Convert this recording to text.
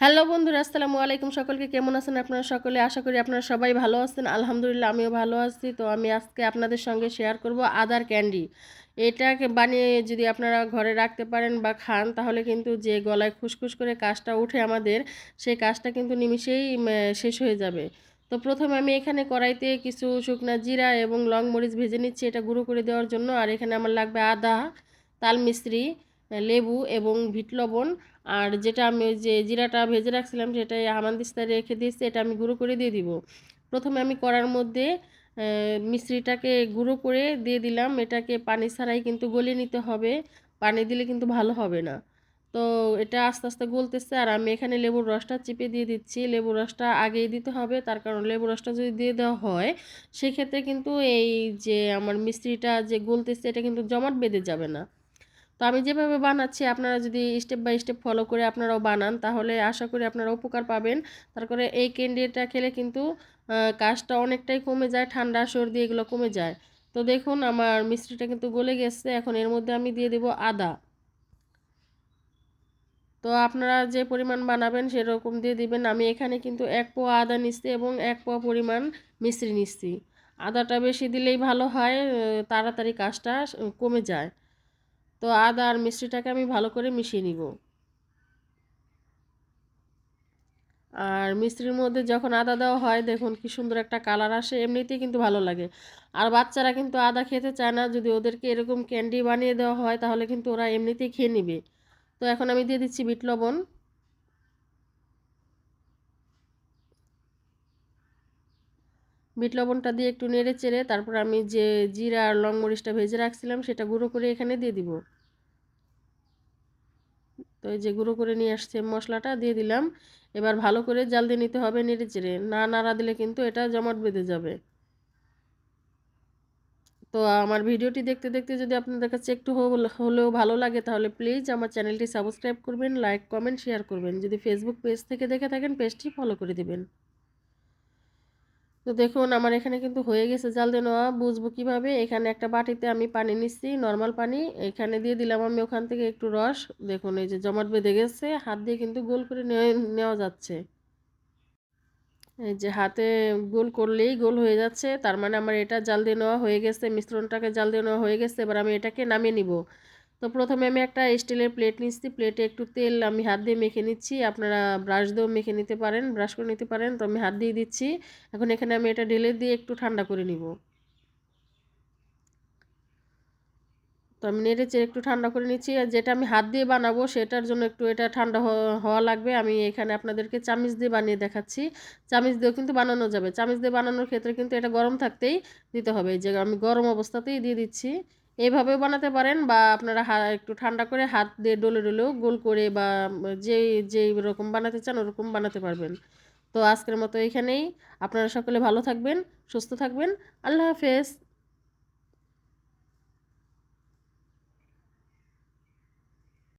Hello বন্ধুরা, আসসালামু আলাইকুম সকলকে। কেমন আছেন আপনারা সকলে? আশা করি আপনারা সবাই ভালো আছেন। আলহামদুলিল্লাহ, আমিও ভালো আছি। তো আমি আজকে আপনাদের সঙ্গে শেয়ার করব আদার ক্যান্ডি এটাকে বানিয়ে যদি আপনারা ঘরে রাখতে পারেন বা খান, তাহলে কিন্তু যে গলায় খুসখুস করে কাজটা উঠে আমাদের, সেই কাজটা কিন্তু নিমিষেই শেষ হয়ে যাবে। তো প্রথমে আমি এখানে কড়াইতে কিছু শুকনা জিরা এবং লং মরিচ ভেজে নিচ্ছি। এটা গুঁড়ো করে দেওয়ার জন্য। আর এখানে আমার লাগবে আদা, তাল মিস্ত্রি লেবু এবং ভিট লবণ। আর যেটা আমি ওই যে জিরাটা ভেজে রাখছিলাম সেটা হামানদিস্তায় রেখে দিয়েছি, এটা আমি গুঁড়ো করে দিয়ে দিব। প্রথমে আমি কড়ার মধ্যে মিশ্রিটাকে গুঁড়ো করে দিয়ে দিলাম। এটাকে পানি ছাড়াই কিন্তু গলিয়ে নিতে হবে। পানি দিলে কিন্তু ভালো হবে না। তো এটা আস্তে আস্তে গলতেছে, আর আমি এখানে লেবুর রসটা চিপে দিয়ে দিচ্ছি। লেবুর রসটা আগেই দিতে হবে, তার কারণ লেবুর রসটা যদি দিয়ে দেওয়া হয়, সেক্ষেত্রে কিন্তু এই যে আমার মিস্ত্রিটা যে গলতেছে, এটা কিন্তু জমাট বেঁধে যাবে না। তো আমি যেভাবে বানাচ্ছি, আপনারা যদি স্টেপ বাই স্টেপ ফলো করে আপনারাও বানান, তাহলে আশা করি আপনারা উপকার পাবেন। তারপরে এই ক্যান্ডিটা খেলে কিন্তু কাশটা অনেকটাই কমে যায়, ঠান্ডা, সর্দি, এগুলো কমে যায়। তো দেখুন, আমার মিষ্টিটা কিন্তু গলে গেছে, এখন এর মধ্যে আমি দিয়ে দেব আদা। তো আপনারা যে পরিমাণ বানাবেন, সেরকম দিয়ে দিবেন। আমি এখানে কিন্তু এক পোয়া আদা নিচ্ছি এবং এক পোয়া পরিমাণ মিশ্রি নিচ্ছি। আদাটা বেশি দিলেই ভালো হয় তাড়াতাড়ি কাশটা কমে যায়। তো আদা আর মিষ্টিটাকে আমি ভালো করে মিশিয়ে নিব। আর মিষ্টির মধ্যে যখন আদা দেওয়া হয়, দেখুন কি সুন্দর একটা কালার আসে, এমনিতেই কিন্তু ভালো লাগে। আর বাচ্চারা কিন্তু আদা খেতে চায় না, যদি ওদেরকে এরকম ক্যান্ডি বানিয়ে দেওয়া হয়, তাহলে কিন্তু ওরা এমনিতেই খেয়ে নিবে। তো এখন আমি দিয়ে দিচ্ছি বিট লবণ। বিট লবণটা দিয়ে একটু নেড়ে চেড়ে তারপর আমি যে জিরা আর লং মরিচটা ভেজে রাখছিলাম সেটা গুঁড়ো করে এখানে দিয়ে দিব। তো এই যে গুঁড়ো করে নিয়ে আসছে মশলাটা দিয়ে দিলাম। এবার ভালো করে জাল দিয়ে নিতে হবে নেড়ে চেড়ে। না নাড়া দিলে কিন্তু এটা জমাট বেঁধে যাবে। তো আমার ভিডিওটি দেখতে দেখতে যদি আপনাদের কাছে একটু হল- হলেও ভালো লাগে তাহলে প্লিজ আমার চ্যানেলটি সাবস্ক্রাইব করবেন, লাইক, কমেন্ট, শেয়ার করবেন। যদি ফেসবুক পেজ থেকে দেখে থাকেন, পেজটি ফলো করে দিবেন। তো দেখুন, আমার এখানে কিন্তু হয়ে গেছে জাল দিয়ে নেওয়া। বুঝব কীভাবে? এখানে একটা বাটিতে আমি পানি নিচ্ছি নর্মাল পানি। এখানে দিয়ে দিলাম আমি ওখান থেকে একটু রস। দেখুন, এই যে জমাট বেঁধে গেছে, হাত দিয়ে কিন্তু গোল করে নেওয়া- যাচ্ছে। এই যে হাতে গোল করলেই গোল হয়ে যাচ্ছে, তার মানে আমার এটা জাল দিয়ে নেওয়া হয়ে গেছে, মিশ্রণটাকে জাল দিয়ে নেওয়া হয়ে গেছে। এবার আমি এটাকে নামিয়ে নিব। তো প্রথমে আমি একটা স্টিলের প্লেট নিচ্ছি। প্লেটে একটু তেল আমি হাত দিয়ে মেখে নিচ্ছি। আপনারা ব্রাশ দিয়েও মেখে নিতে পারেন, ব্রাশ করে নিতে পারেন। তো আমি হাত দিয়ে দিচ্ছি। এখন এখানে আমি এটা ঢেলে দিয়ে একটু ঠান্ডা করে নিব। তো আমি নেড়ে চেড়ে একটু ঠান্ডা করে নিচ্ছি। আর যেটা আমি হাত দিয়ে বানাবো সেটার জন্য একটু এটা ঠান্ডা হওয়া লাগবে। আমি এখানে আপনাদেরকে চামিচ দিয়ে বানিয়ে দেখাচ্ছি। চামিচ দিয়েও কিন্তু বানানো যাবে। চামিচ দিয়ে বানানোর ক্ষেত্রে কিন্তু এটা গরম থাকতেই দিতে হবে। যে আমি গরম অবস্থাতেই দিয়ে দিচ্ছি। এইভাবেও বানাতে পারেন বা আপনারা একটু ঠান্ডা করে হাত দিয়ে ডলে ডলেও গোল করে বা যে, যেই রকম বানাতে চান ওরকম বানাতে পারবেন। তো আজকের মতো এখানেই। আপনারা সকলে ভালো থাকবেন, সুস্থ থাকবেন। আল্লাহ হাফেজ।